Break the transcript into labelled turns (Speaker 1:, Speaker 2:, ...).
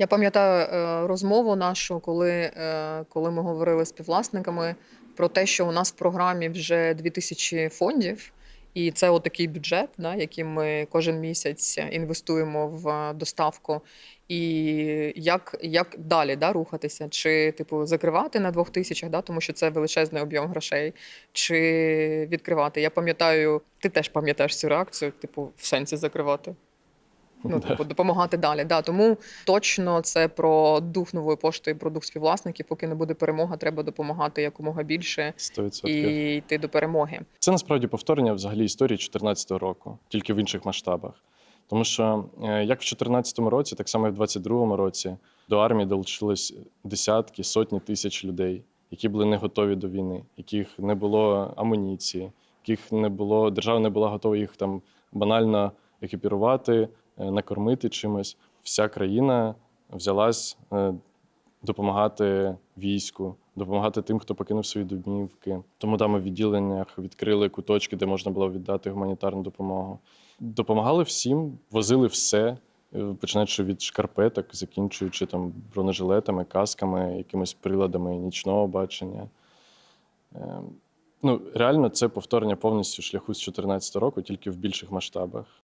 Speaker 1: Я пам'ятаю е, розмову нашу, коли, е, коли ми говорили з співвласниками про те, що у нас в програмі вже 2000 фондів, і це отакий бюджет, да, який ми кожен місяць інвестуємо в е, доставку. І як, як далі да, рухатися? Чи типу закривати на двох тисячах, да, тому що це величезний об'єм грошей, чи відкривати? Я пам'ятаю, ти теж пам'ятаєш цю реакцію, типу, в сенсі закривати. Ну, типу, допомагати далі. Да, тому точно це про дух нової пошти і про дух співвласників. Поки не буде перемога, треба допомагати якомога більше
Speaker 2: 100%.
Speaker 1: і йти до перемоги.
Speaker 2: Це насправді повторення взагалі історії 2014 року, тільки в інших масштабах. Тому що е, як в 2014 році, так само і в 2022 році до армії долучились десятки, сотні тисяч людей, які були не готові до війни, яких не було амуніції, яких не було, держава не була готова їх там банально екіпірувати, накормити чимось. Вся країна взялась е, допомагати війську, допомагати тим, хто покинув свої домівки. Тому там в відділеннях відкрили куточки, де можна було віддати гуманітарну допомогу. Допомагали всім, возили все, е, починаючи від шкарпеток, закінчуючи там бронежилетами, касками, якимись приладами нічного бачення. Е, Ну, реально, це повторення повністю шляху з 2014 року, тільки в більших масштабах.